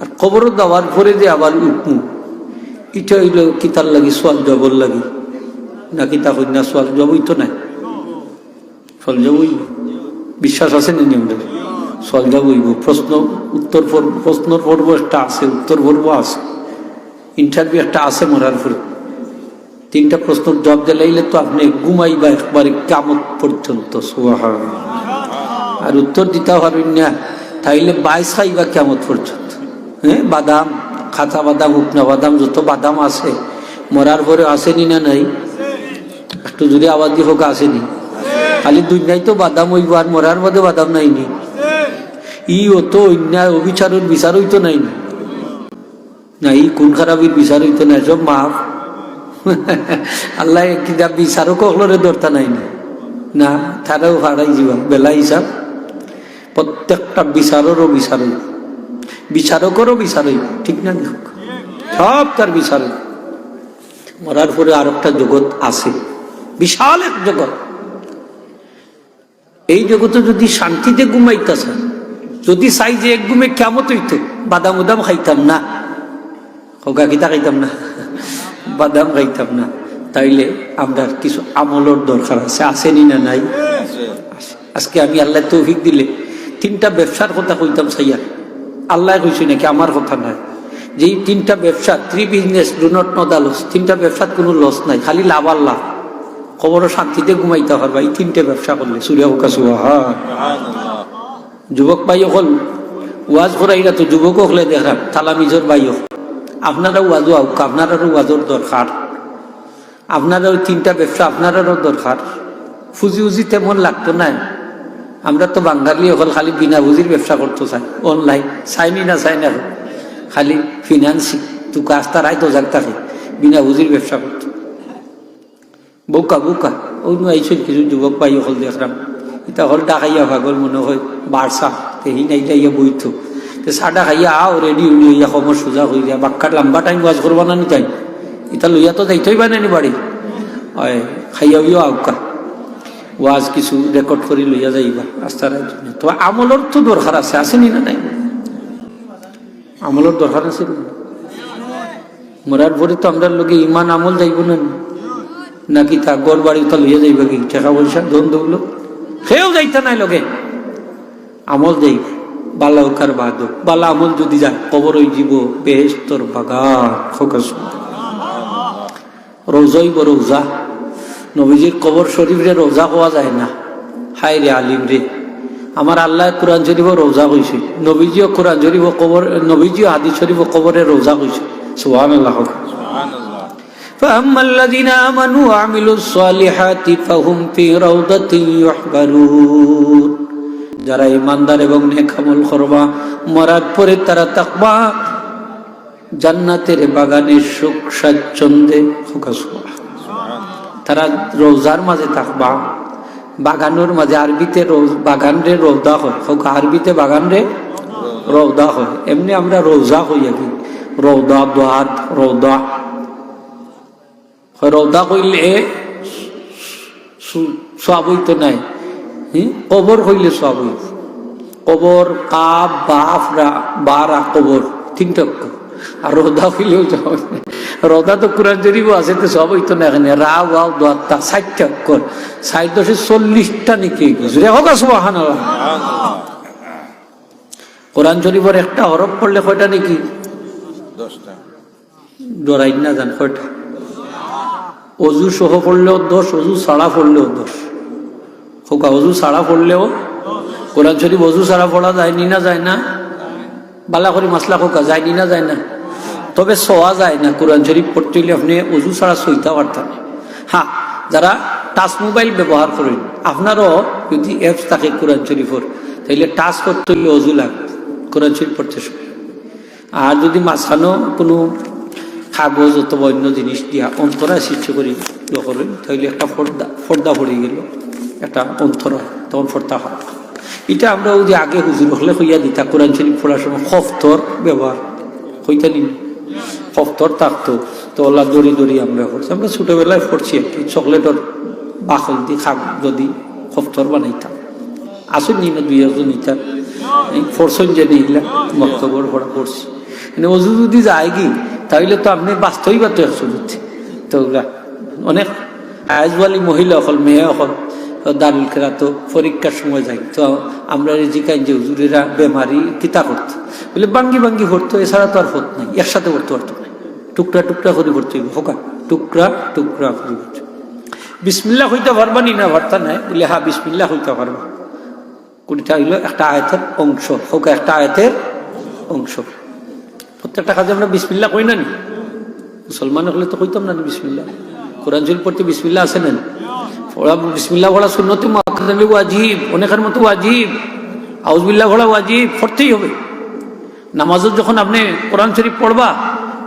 আর কবর দেওয়ার পরে যে আবার উঠমু এটা হইল কিতার লাগি সোয়াল জবর লাগি? না কিতা কন্যা সোয়াল জবই তো নাই? সোয়াল জবই বিশ্বাস আছে না নিয়ম সোয়াল জবইব প্রশ্ন, উত্তর পর্ব প্রশ্ন পর্ব একটা আছে, উত্তর পর্ব আছে। ইন্টারভিউ একটা আছে মরার পরে। তিনটা প্রশ্ন জব দিলাইলে তো আপনি ঘুমাইবা একবারে কামত পর্যন্ত আর উত্তর দিতে পারবেন না। তাইলে বাইশ খাইবা কেমত পর্যন্ত। হ্যাঁ বাদাম খাতা বাদাম উপনা বাদাম, যত বাদাম আছে, মরার পরে আসেনি না নাই? একটু যদি আওয়াজ দিয়ে হোক, আসেনি। খালি দুনিয়ায় তো বাদাম হইব, আর মরার মধ্যে বাদাম নাইনি। ই অত অন্যায় অবিচারের বিচার হইতো নাইনি। না, ই কোন খারাপির বিচার হইতো না সব মাফ। আল্লাহ কিতা বিচারও কখলরে দরতা নাই না না তারাও হারাই যাবা বেলা হিসাব। প্রত্যেকটা বিচারেরও বিচার হইব বিচারকেরও বিচার হইব ঠিক না সব তার বিচার। হইব। মরার পরে আর একটা জগৎ আছে। বিশাল এক জগৎ। এই জগতে যদি শান্তিতে ঘুমাইতেছে যদি চাই যে এক ঘুমে কেমত হইতো বাদাম উদাম খাইতাম না। হোগা কিতা খাইতাম না। বাদাম খাইতাম না। তাইলে আমরা কিছু আমলের দরকার আছে আসেনি না নাই? আজকে আমি আল্লাহ তৌফিক দিলে তিনটা ব্যবসার কথা কইতাম সাইয়া। আল্লাহ কইছি নাকি আমার কথা নাই। যে তিনটা ব্যবসা three business do not know the loss তিনটা ব্যবসার কোনো লস নাই, খালি লাভ আর লাভ। খবর শান্তিতে ঘুমাইতে পারবা, এই তিনটে ব্যবসা করলে সূর্য হোকা যুবক ভাই হল ওয়াজ করাইরা তো যুবক হলে দেখলাম তালামিজর ভাই আপনারা ওয়াজও আউক, আপনারারও ওয়াজর দরকার। আপনারা ওই তিনটা ব্যবসা আপনারারও দরকার। ফুজি উজি তেমন লাগতো না। আমরা তো বাঙালি হল খালি বিনা পুঁজির ব্যবসা করতে চাই অনলাইন চাইনি না চাই না খালি ফিনান্সি তু কাজ তারাই তো যাক থাকে বিনা পুঁজির ব্যবসা করতো। বোকা বোকা। অন্য আইসন কিছু যুবক পাই হল দেখলাম। এটা হল ডাকাইয়া ভাগল মনে হয় বারসা তেহি নাই যাইয়া বইতো তে সাডা খাইয়া আও রেডি উনি হইয়া কমর সোজা হয়ে যায় বাক্কার লম্বা টাইম ওয়াজ করবা না নি টাইম এটা লইয়া তো যাইতেই পারে নি বাড়ি হয়, খাইয়া হইয়া আউকা। ওয়াজ কিছু রেকর্ড করে লইয়া যাইবা, রাস্তার তো আমলের তো দরকার আছে, আসেনি না নাই? আমলের দরকার আছে? মরার পরে তো আমরা লোকে ইমান আমল যাইব না। নাকি তা গড় বাড়ি তো লইয়া যাইবা কি? টাকা পয়সা, ধন দৌলো সেও যাইতে নাই লোকে আমল যাইব। বালা হোকার বাদ। বালা আমল যদি যায়, কবর ওই জীব বেহেস্তর বাগান ফোকাস। রোজাইব রোজা। নবীজির কবর শরীফরে রোজা হওয়া যায় না হাই রে আলিম রে আমার আল্লাহ কোরআন শরীফ রোজা কইছে নবীজিও কোরআন শরীফ কবর নবীজিও হাদিস শরীফ কবরে রোজা কইছে সুবহান আল্লাহ فأما الذين آمنوا وعملوا الصالحات فهم في روضة يحبرون যারা ইমানদার এবং নেকামল করবা মরার পরে তারা তাকবা জান্নাতের বাগানের সুখ স্বাচ্ছন্দ্যে ফোকাসবা তারা রোজার মাঝে থাকবা, বাগানোর মাঝে আরবিতে বাগান রে রৌদা হয়। হোক আরবিতে বাগান রে রৌদা হয়। এমনি আমরা রোজা হই আর কি রৌদা দ্বার রৌদা রৌদা কইলে সব হইতো নাই? কবর হইলে সব হইত। কবর, কাপ বাফ রা- বারা কবর, তিনটা। আর রোদা হইলেও যাও রোদা তো কোরআন শরীফও আছে তো সব হইতো না এখানে। রা ওয়াও দোয়াত্তা ষাটটা অক্ষর ষাট দশে চল্লিশটা নাকি হোক সুবাহান কোরআন শরীফের একটা হরফ পড়লে কয়টা নাকি? দশটা। ডরাই না জান কয়টা? অজু সহ পড়লেও দোষ অজু ছাড়া পড়লেও দোষ খোকা অজু ছাড়া পড়লেও কোরআন শরীফ অজু ছাড়া পড়া যায়নি না যায় না? বালা করে মাসলা খোকা যায়নি না যায় না? তবে সোয়া যায় না, কোরআন শরীফ পড়তে হলে আপনি অজু ছাড়া সইতে পারতেন হ্যাঁ যারা টাচ মোবাইল ব্যবহার করেন, আপনারও যদি অ্যাপস থাকে কোরআন শরীফর তাহলে টাচ করতে হলে অজু লাগবে, কোরআন শরীফ পড়তে আর যদি মাঝখানেও কোনো কাগজ অথবা অন্য জিনিস দিয়া অন্তরা সৃষ্টি করি ইয়ে করেন তাহলে একটা পর্দা পর্দা পড়ে গেল, একটা অন্তরা তখন পর্দা হয়। এটা আমরা ওই যে আগে হুজুর হলে হইয়া দিতা, কোরআন শরীফ পড়ার সময় খফতর ব্যবহার হইতা নি। খফতর থাকতো। তো ওলা দড়ি দড়ি আমরা করছি আমরা ছোটবেলায় পড়ছি কি চকলেটর বাকল দিয়ে খাব যদি খফতর বানাইতাম আসুন নি না দুই একজন এই ফরসন যে নিলাম বক্তব্য পড়া পড়ছি মানে অজু যদি যায় কি তাহলে তো আপনি বাস্তবই বা তো একশো তো অনেক আয়াজওয়ালি মহিলা অকল, মেয়ে অকল দারুল খেরা তো পরীক্ষার সময় যাই তো আমরা জিকাই যে হুজুরেরা বেমারি কিতা করতো বলে বাঙ্গি বাঙ্গি করতো এছাড়া তো আর হত নাই, একসাথে করতে পারতো না টুকরা টুকরা করে করতে হইব হোকা টুকরা টুকরা করে করতে বিসমিল্লা হইতে পারবা নি না পারতা নাই, বলে হ্যাঁ বিসমিল্লা হইতে পারবা। কোনটা হইল? একটা আয়তের অংশ হোকা একটা আয়তের অংশ। প্রত্যেকটা কাজে আমরা বিসমিল্লা কই না নি? মুসলমান হলে তো কইতাম না বিসমিল্লা কোরআন শরীফ পড়তে বিসমিল্লা আছে না নি? পড়া বিসমিল্লা পড়া শূন্যতে মাকালি ওয়াজিব, অনেকের মতো ওয়াজিব। আউজবিল্লা পড়া ওয়াজিব, পড়তেই হবে। নামাজত যখন আপনি কোরআন শরীফ পড়বা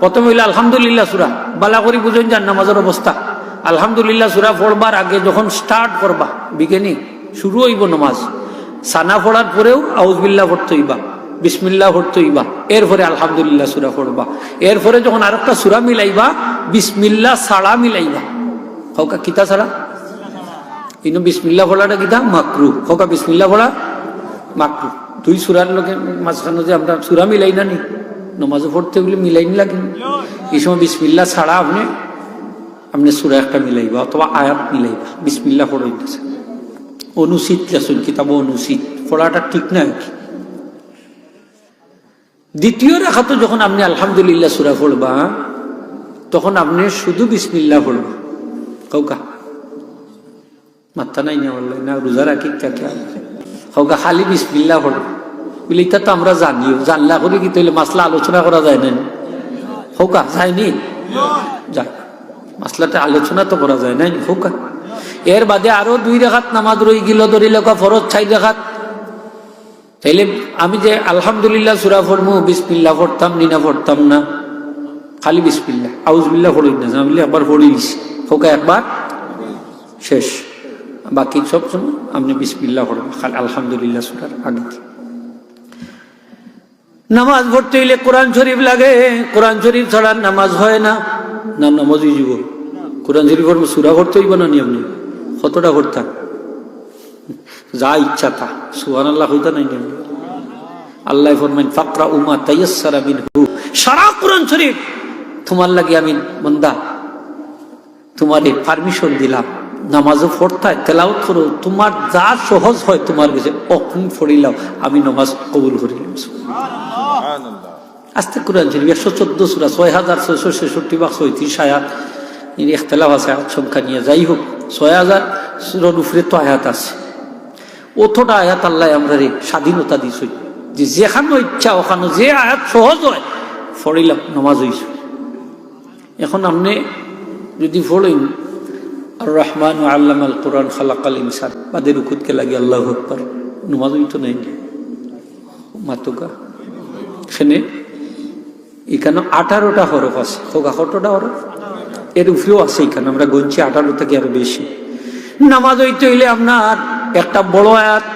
প্রথমে হইলে আলহামদুলিল্লাহ সুরা। বালা করি বুঝেন যান নামাজের অবস্থা। আলহামদুলিল্লাহ সুরা পড়বার আগে যখন স্টার্ট করবা বিজ্ঞানী শুরু হইব নামাজ। সানা পড়ার পরেও আউজবিল্লা পড়তে হইবা, বিসমিল্লাহ পড়তে হইবা, এরপরে আলহামদুলিল্লাহ সুরা পড়বা। এরপরে যখন আরেকটা সুরা মিলাইবা, বিসমিল্লাহ ছাড়া মিলাইবা। হকা কিতা ছাড়া? ইনো বিসমিল্লা পড়াটা কিতা? মাকরু। হকা বিসমিল্লা পড়া মাকরু। দুই সুরার লোকে মাঝখানে যে আমরা সুরা মিলাই না নি। নমাজে পড়তে মিলাই নি লাগে। এই সময় বিসমিল্লা ছাড়া আপনি আপনি সুরা একটা মিলাইবা অথবা আয়াত মিলাইবা। বিসমিল্লা পড়াইতেছে অনুচিত লেসন কিতাব অনুচিত পড়াটা ঠিক না কি? দ্বিতীয় রেখাতে যখন আপনি আলহামদুলিল্লাহ সুরা পড়বা, তখন আপনি শুধু বিসমিল্লা পড়বা। কৌকা মাত্তা নাই না না, রোজা রাখি কাকে হোক খালি বিসমিল্লা পড়ো বলে এটা তো আমরা জানিও জানলা করে কি তাহলে মাসলা আলোচনা করা যায় না? হোকা যায়নি। যাক মাসলাটা আলোচনা তো করা যায় নাই হোকা এর বাদে আরও দুই রেখাত নামাজ রই গিল, ধরি লেখা ফরজ ছাই রেখাত। তাইলে আমি যে আলহামদুলিল্লাহ সুরা ফরমু বিসমিল্লা পড়তাম, নিনা পড়তাম না। খালি বিসমিল্লা আউজবিল্লা পড়ি না জানলে একবার পড়িস হোকা একবার শেষ। বাকি সব সময় আপনি বিসমিল্লা পড়বেন, খালি আলহামদুলিল্লাহ সুরার আগে নামাজ পড়তে হইলে কোরআন শরীফ লাগে। কোরআন শরীফ ছাড়া নামাজ হয় না। না নামাজই জীব কোরআন শরীফ সুরা পড়তে হইব না নি আপনি কতটা পড়তাম যা ইচ্ছা তা। সুহান আল্লাহ হইতা নাই নি আপনি? আল্লাহ ফরমাইন, ফাকরা উমা তাইয়াসারা বিন হু সারা কোরআন শরীফ। তোমার লাগে আমি বন্দা, তোমারে পারমিশন দিলাম। নামাজও পড়তায় তেলাও করো। তোমার যা সহজ হয় তোমার কাছে অখন ফড়িলাম আমি নামাজ কবুল করিলাম আস্তে কোরআন শরীফ, একশো চোদ্দ সুরা, ছয় হাজার ছয়শো ছেষট্টি বা ছয়ত্রিশ আয়াত। ইখতলাফ আছে সংখ্যা নিয়ে। যাই হোক, ছয় হাজার সুরর উপরে তো আয়াত আছে। অতটা আয়াত আল্লাহ আমরা স্বাধীনতা দিছই যে যেখানে ইচ্ছা, ওখানে যে আয়াত সহজ হয় ফড়িলাম নমাজ হইছে। এখন আপনি যদি ফড়েন আর রহমান ও আল্লাম আল কোরআন খালাকাল ইনসান বাদের উকুতকে লাগে আল্লাহ আকবর। নমাজই তো নেই মাতুকা। এখানে এখানে আঠারোটা হরফ আছে। হোক কতটা হরফ? এর উপরেও আছে এখানে আমরা গঞ্চি আঠারো থেকে আরও বেশি। নামাজ হইতে হইলে আপনার একটা বড় আয়াত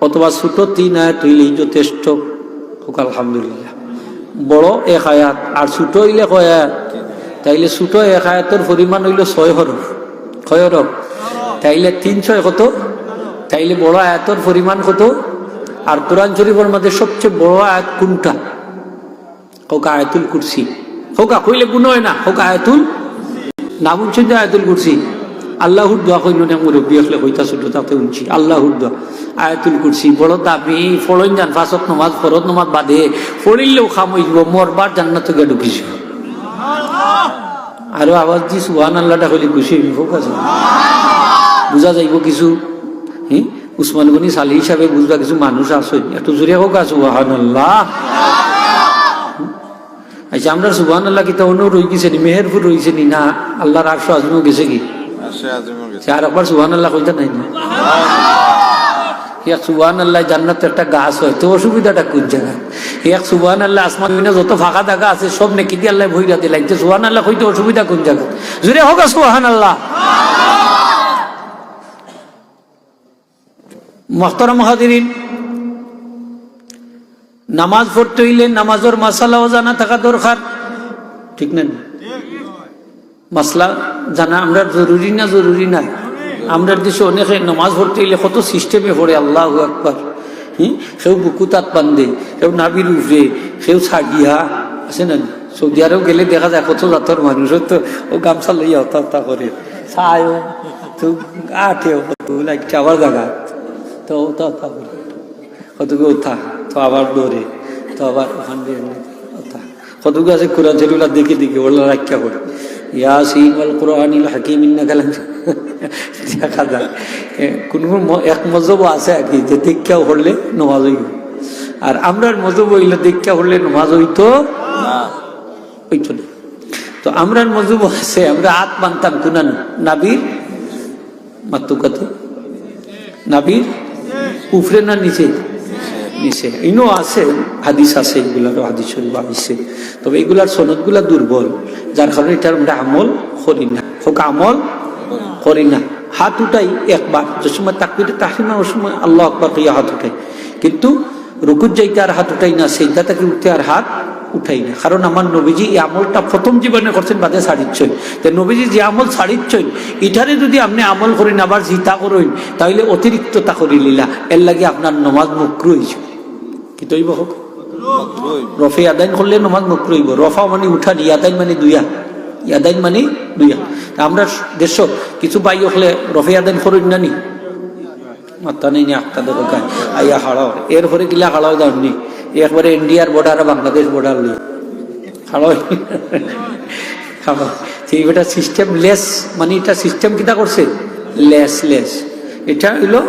অথবা ছোট তিন আয়াত হইলেই যথেষ্ট। হোক, আলহামদুলিল্লাহ। বড় এক আয়াত, আর ছোট হইলে কয় আয়াত? তাইলে ছোট এক আয়াতের পরিমাণ হইল ছয় হরফ। ছয় হরফ? তাইলে তিন ছয় কত? তাইলে বড় আয়াতের পরিমাণ কত? আর কোরআন শরীফের মধ্যে সবচেয়ে বড় আয়াত কোনটা? হোক আয়াতুল কুরসি। হোক কইলে গুণ হয় না হোক আয়াতুল? না যে আয়াতুল কুরসি। আল্লাহর দোয়া কইল না মুরব্বী আসলে কইতা ছোট তাতে উনছি আল্লাহর দোয়া। আয়াতুল কুরসি, বড় দাবি ফলন যান ফাঁসত নমাজ ফরত নমাজ বাদে ফড়িলেও খাম মরবার জান্নাত গিয়ে ঢুকিস আরও আওয়াজ দি সুহান আল্লাহটা হইলে হইব হোক আছে। বুঝা যাইব কিছু? হ্যাঁ উসমান গনি সালি হিসাবে বুঝবা কিছু মানুষ আছে। একটু জোরে হোক আছে সুহান আল্লাহ আচ্ছা আমরা সুবান আল্লাহ কিতা অন্য রই গেছে নি? মেহেরপুর রইছে নি? না আল্লাহর আটশো আজমেও গেছে কি? আর একবার সুবান আল্লাহ কইতে নাই না? এক সুবান আল্লাহ জান্নাত একটা গাছ হয় তো অসুবিধাটা কোন জায়গায়? এক সুবান আল্লাহ আসমান বিনা যত ফাঁকা থাকা আছে সব নাকি দিয়ে আল্লাহ ভইরা দিলাই যে সুবান আল্লাহ কইতে অসুবিধা কোন জায়গায়? জুড়ে হোক সুবাহান আল্লাহ মহতরম হাদিরিন নামাজ পড়তে হইলে নামাজের মাসালাও জানা থাকা দরকার। ঠিক না? মাসলা জানা আমরা জরুরি না জরুরি না আমরা দেশে অনেকে নামাজ পড়তে হইলে কত সিস্টেমে পড়ে, আল্লাহ আকবার। হুম? সেও বুকু তাত বান্ধে সেও নাবির উফরে সেও ছাড়িয়া আছে না? সৌদি আরব গেলে দেখা যায় কত জাতর মানুষ তো ও গামছা লইয়া হতা হতা করে। চায়ও, তো আঠেও লাইক চাবার জায়গা তো হতা হতা করে। কতগুলো উঠা তো আবার দৌড়ে, তো আবার ওখান দিয়ে কতগুলো আছে কোরআন শরীফলা দেখে দেখে ওগুলো রাখা করে ইয়াসিন ওয়াল কোরআনিল হাকিম ইন্না কালাম দেখা যায় কোন এক মজব আছে আর কি, যে দীক্ষা হলে নমাজ হইব। আর আমরার মজব হইলে দীক্ষা হলে নমাজ হইতো হইতো না। তো আমরার মজব আছে, আমরা হাত মানতাম কুনান নাবির মাতুকাতে? নাবির? উফরে না নিচে? নিচে ইনো আছে, হাদিস আছে এগুলারও হাদিস শরীফ আসছে তবে এগুলার সনদগুলা দুর্বল, যার কারণে এটার আমরা আমল করি না। হোক আমল করি না। হাত উঠাই একবার, যে সময় তাকবির তাহিমা ওই সময় আল্লাহ আকবর কইয়া হাত উঠাই। কিন্তু রুকুর যাইতে আর হাত উঠাই না, সেইটা থেকে উঠতে আর হাত উঠাই না। কারণ আমার নবীজি এই আমলটা প্রথম জীবনে করছেন বাদে ছাড়িচ্ছই। তো নবীজি যে আমল ছাড়িচ্ছই, এটারে যদি আপনি আমল করেন, আবার জিতা করেন তাহলে অতিরিক্ত তা করি লীলা। এর লাগে আপনার নমাজ মুক্রু হয়েছে কি হোক? রফে আদাইন করলে নমাজ মুক্রু হইব। রফা মানে উঠান ইয়াদাইন মানে দুইয়া। ইয়াদাইন মানে দুইয়া। আমরা দেশ, কিছু বাই হলে রফে আদাইন করেন না একবারে ইন্ডিয়ার বর্ডার বাংলাদেশ বর্ডার সেই সিস্টেম লেস মানে এটা সিস্টেম কিটা করছে? লেস লেস এটা হইল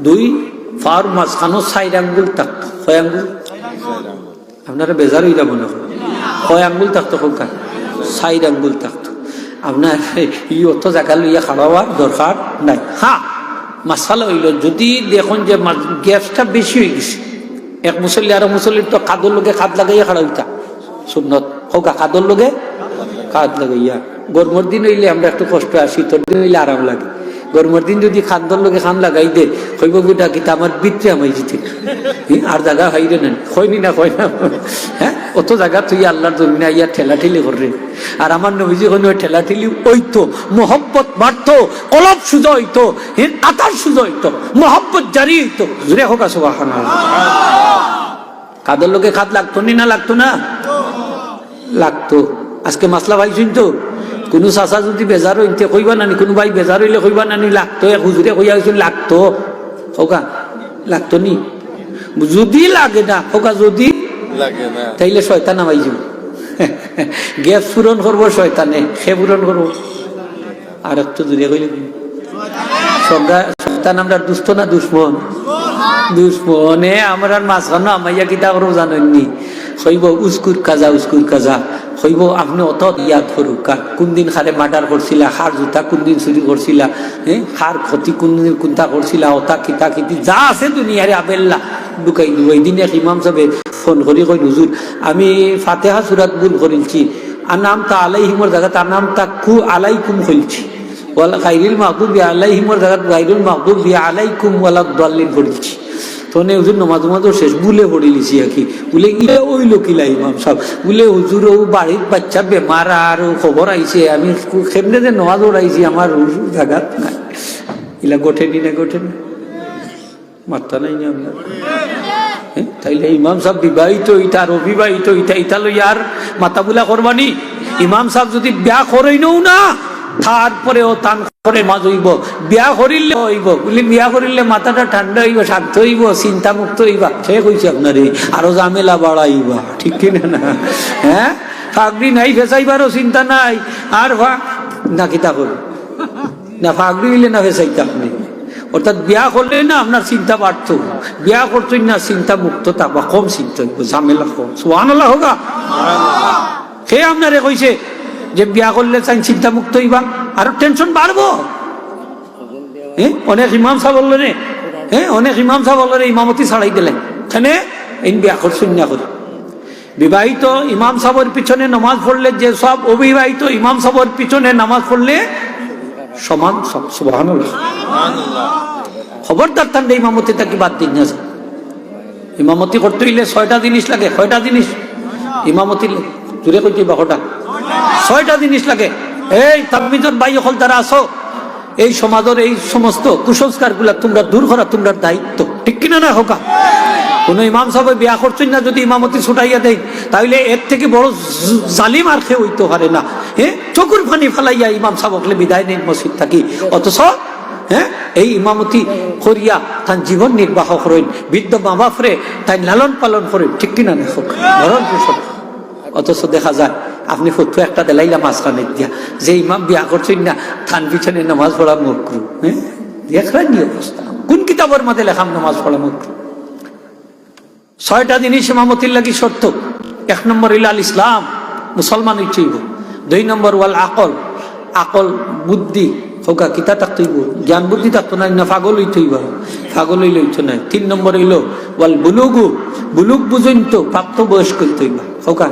দুই ফার মাঝখানো সাইড আঙ্গুল থাকতো। ছয় আঙ্গুল আপনারা বেজার হইলা মনে হয় ছয় আঙ্গুল থাকতো কোনখান? সাইড আঙ্গুল থাকতো। আপনার ই অত জায়গা লইয়া খাওয়ার দরকার নাই। হ্যাঁ মাসালা হইল, যদি দেখুন যে গ্যাসটা বেশি হয়ে গেছে। এক মুসল্লি আর মুসল্লির তো কাদর লোকে খাদ লাগাইয়া খাড়া হইতা। সুন্নত। হোক কাদর লোকে খাদ লাগাইয়া। গরমর দিন হইলে আমরা একটু কষ্ট হয়, শীতর দিন হইলে আরাম লাগে। গরমের দিন যদি খান্দর লোকে খান লাগাই দে হইব গুটা কিতা আমার বিত্রে আমাই জিতে আর জায়গা হইরে নেন হয়নি না হয় না। হ্যাঁ অত জায়গা তুই আল্লাহর জমি না আইয়া ঠেলা ঠেলি করে আর আমার নবীজি হইন ঠেলা ঠেলি ওইতো, মোহব্বত বাড়তো কলব সুজো হইতো হ্যাঁ আতার সুজো হইতো, মোহব্বত জারি হইতো। জুড়ে হোক আসো কাদের লোকে খাত লাগতো নি না লাগতো না? লাগতো। আজকে মাসলা ভাই শুনতো কোনো চাচা যদি বেজার হইতে কইবা নানি কোনো ভাই বেজার হইলে কইবা নানি লাগতো এক হুজুরে কইয়া হয়েছিল লাগতো। হোকা লাগতো নি? যদি লাগে না হোকা যদি লাগে না। তাইলে শয়তান আমাই যাব গ্যাস পূরণ করব শয়তানে সে পূরণ করব আর একটু দূরে কইলে? সগা- শয়তান আমরা দুস্থ না দুশ্মন? দুশ্মনে আমরা মাঝখানো আমাইয়া কিতা করব জানেননি হইব উস্কুর কাজা উস্কুর কাজা। হইব, আপনি অত ইয়াদ করুক কোন দিন খারে মার্ডার করছিলা হার জুতা কোন দিন চুরি করছিলা হ্যাঁ হার ক্ষতি কোন দিন কোনটা করছিলা অতা কিতা কিতি যা আছে দুনিয়ারে আবেল্লা। ঢুকাই দিব। এই দিনে ইমাম সাহেব ফোন করি কই হুজুর আমি ফাতেহা সুরাত ভুল করিলছি আর নাম তা আলাইহিমর জায়গা তার নাম তা কু আলাইকুম কইলছি ওয়ালা গাইরিল মাহবুব আলাইহিমর জায়গা গাইরুল মাহবুব আলাইকুম ওয়ালা দল্লিন পড়িলছি তখন হুজুর নমাজ নমাজও শেষ, বুলে পড়ি লিছি আর কি বুলে ইলে ওই লোকিলা ইমাম সাহেব। বুলে হুজুর, ও বাড়ির বাচ্চা বেমার আর খবর আইছে, আমি কেমনে যে নমাজ ওড়াইছি আমার জায়গা নাই। ইলা গোঠেনি না গোঠেনি? মাত্রা নাই না আপনার? তাইলে ইমাম সাহেব বিবাহিত ইটা আর অবিবাহিত ইটা ইটা লই আর মাতাবুলা করবানি। ইমাম সাহেব যদি বিয়া করেই নও না, তারপরেও তান করে মাছ হইব বিয়া করিলে হইব। বলি, বিয়া করিলে মাথাটা ঠান্ডা হইব, শান্ত হইব চিন্তা মুক্ত হইবা। সে কইছে, আপনার আরও ঝামেলা বাড়াইবা। ঠিক কিনা না? হ্যাঁ? ফাগড়ি নাই ফেসাইবারও চিন্তা নাই। আর ভা না কিতা করবে না ফাগড়ি হইলে না ফেসাইতে আপনি অর্থাৎ বিয়া করলে না আপনার চিন্তা বাড়তো। বিয়া করতেই না চিন্তা মুক্ত থাকবা কম চিন্তা হইব, ঝামেলা কম। সোহান হোগা। সে আপনারে কইছে যে বিয়া করলে চাই চিন্তা মুক্ত হইবা, আরও টেনশন বাড়বো। হ্যাঁ অনেক ইমাম সাহেব বলল রে হ্যাঁ অনেক ইমাম সাহেব বলল রে, ইমামতি ছাড়াই দিলেন এখানে এই বিয়া করছেন না করে। বিবাহিত ইমাম সাহেবের পিছনে নামাজ পড়লে যে সব অবিবাহিত ইমাম সাহেবের পিছনে নামাজ পড়লে সমান খবরদার তার ইমামতি তাকে বাদ দিন না ইমামতি করতে হইলে ছয়টা জিনিস লাগে ছয়টা জিনিস? ইমামতি জুড়ে কইতে বাহটা ছয়টা জিনিস লাগে। এই তামিজর বাই হল তারা আসো এই সমাজের এই সমস্ত কুসংস্কারগুলা তোমরা দূর করা তোমরা দায়িত্ব। ঠিক কিনা না হোকা? কোনো ইমাম সাহেব বিয়া করছেন না, যদি ইমামতি ছুটাইয়া দেয় তাহলে এর থেকে বড় জালিম আর খেয়ে হইতে পারে না। হ্যাঁ? চকুর পানি ফেলাইয়া ইমাম সাহেবকলে বিদায় নেই মসজিদ থাকি। অথচ হ্যাঁ? এই ইমামতি করিয়া তার জীবন নির্বাহ করেন। বৃদ্ধ মা বাপরে তাই লালন পালন করেন। ঠিক কিনা দেখো ভরণ পোষণ। অথচ দেখা যায় আপনি ফটো একটা দেলাইলা মাঝখানে দিয়া। যে ইমাম বিয়া করছেন না থান পিছনে নামাজ পড়া মকরু হ্যাঁ? অবস্থা। কোন কিতাবের মধ্যে লেখাম নামাজ পড়া মকরু ছয়টা জিনিস ইমামতির লাগি শর্ত। এক নম্বর ইলাল ইসলাম মুসলমান হইতেইব দুই নম্বর ওয়াল আকল। আকল, বুদ্ধি হোকা কিতা থাকতেইব জ্ঞান, বুদ্ধি থাকতো না না পাগল হইতেইব পাগল হইলে হইতো না তিন নম্বর হইল ওয়াল বুলুগু। বুলুক বুঝইন তো প্রাপ্ত বয়স্ক হইতেইব হোকা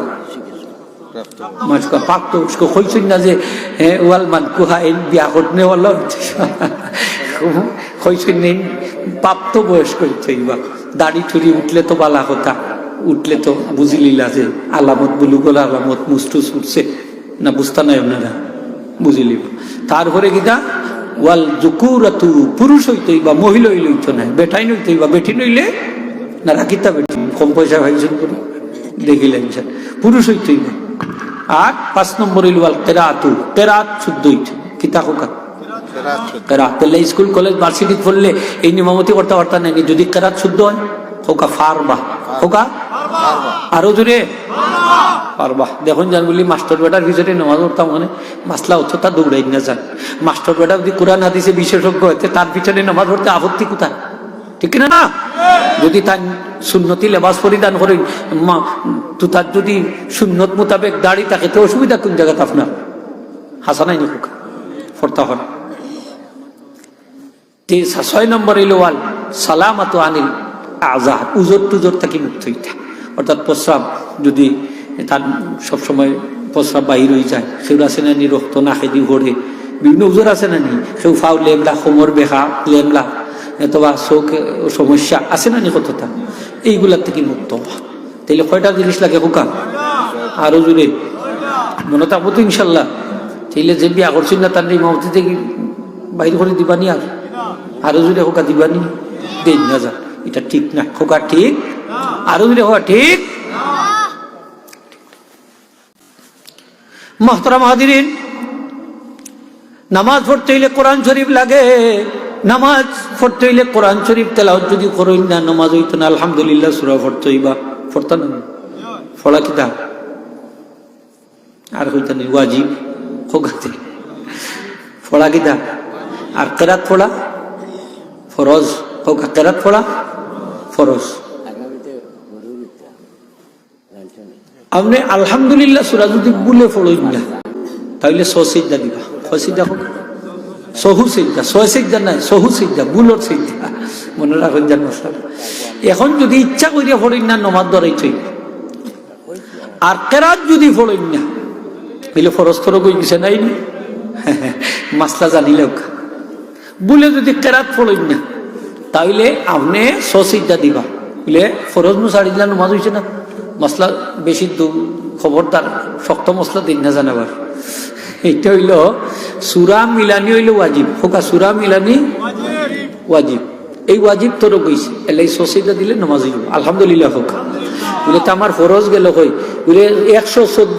মাঝকা প্রাপ্ত বয়স্ক হইছেন না যে ওয়াল মান কুহা এই বিয়া করতে ওয়ালা হইছেন নেই প্রাপ্ত বয়স্ক দাড়ি ঠুরি উঠলে তো বালা কথা উঠলে তো বুঝিলিলা যে আলামত বুলুগল আলামত মুস্টুস উঠছে না বুঝতা নাই আপনারা বুঝিলিব তারপরে কিতা ওয়াল জুকুরাতু পুরুষ হইতেই বা মহিলা হইলে হইতো না বেটাই নইতেই বা বেটি নইলে না রাখিতা বেটি কম পয়সা ভাইছেন করে দেখিলেন পুরুষ হইতেই বা আর পাঁচ নম্বর হইল ওয়াল কেরাতু কেরাত শুদ্ধ কিতা হোকা কেরাত তাহলে স্কুল কলেজ ভার্সিটি পড়লে এই নিয়মামতি করতে পারতাম না যদি কেরাত শুদ্ধ হয় হোকা ফারবা হোকা আরও? জোরে? পারবা দেখুন জান বলি মাস্টার বেটার ভিতরে নামাজ পড়তাম মানে মাসলা তা দৌড়াই না যান মাস্টার বেটা যদি কোরআন হাদিসে বিশেষজ্ঞ হতে তার পিছনে নামাজ পড়তে আপত্তি কোথায়? ঠিক না না? যদি তার সুন্নতি লেবাস পরিধান করেন তো তার যদি সুন্নত মোতাবেক দাড়ি থাকে, তো অসুবিধা কোন জায়গাতে আপনার? হাসানাই নি হোক ফর্তা হন ছয় নম্বর এলো ওয়াল, সালামাত আনিল আজাহ উজোর টুজোর থাকি মুক্ত হইতা। অর্থাৎ প্রস্রাব, যদি তার সবসময় প্রস্রাব বাহির হয়ে যায়, সেগুলো আছে না নি, রক্ত না খেদি ঘরে। বিভিন্ন উজোর আছে না নি? সেও ফাউ লেমলা, কোমর, বেহা, লেমলা। অথবা চোখ সমস্যা আছে না নি কতটা এইগুলার থেকে মুক্ত তাইলে কয়টা জিনিস লাগে হোকা? আরও জুড়ে মনে তো ইনশাল্লাহ। তাইলে যে বিয়া করছেন না, তার ইমামতি থেকে বাইর করে দিবানি আর। আরও যদি হোকা দিবানি। দেন না যা, এটা ঠিক না। হোকা ঠিক? আরও যদি হোকা ঠিক? মহতরা মাহাদিন নামাজ পড়তে হইলে কোরআন শরীফ লাগে। নামাজ পড়তে হইলে কোরআন শরীফ তেলাওয়াত যদি করইন না, নামাজ হইতো না, আলহামদুলিল্লাহ সুরা পড়তে হইবা। পড়তা না। ফলা কিতা আর হইতা নেই ওয়াজিব। হোকাতে ফোড়া কিতা আর কেরাত ফোড়া ফরজ। হোক কেরাত ফোড়া ফরজ। আপনি আলহামদুলিল্লাহ সুরা যদি বলে ফড়ই না তাহলে সসিদ্ধা দিবা। সসিদ্ধা হোক। সহু সিদ্ধা ছয় সিদ্ধা নাই সহু সিদ্ধা বুলর সিদ্ধা মনে রাখুন জান এখন যদি ইচ্ছা করিয়া ফড়ই না, নমাজ ধরাই থই আর কেরাত যদি ফড়ই না, বলে ফরজ ফরক হয়ে গেছে নাই মাসলা জানিলেও বলে যদি কেরাত ফড়ই না, তাইলে আপনি সসিদ্ধা দিবা। বলে ফরজ ছাড়ি দিলা নমাজ হয়েছে না? মশলা বেশি খবরদার শক্ত মশলা দিন না জানাবার এটা হইল সুরা মিলানি হইল ওয়াজিব। ফোকা, সুরা মিলানি ওয়াজিব। এই ওয়াজিব তোর কইছে এই সসিদা দিলে নমাজ আলহামদুলিল্লাহ, ফোকা। বলে তো আমার ফরজ গেল কই? বলে একশো চোদ্দ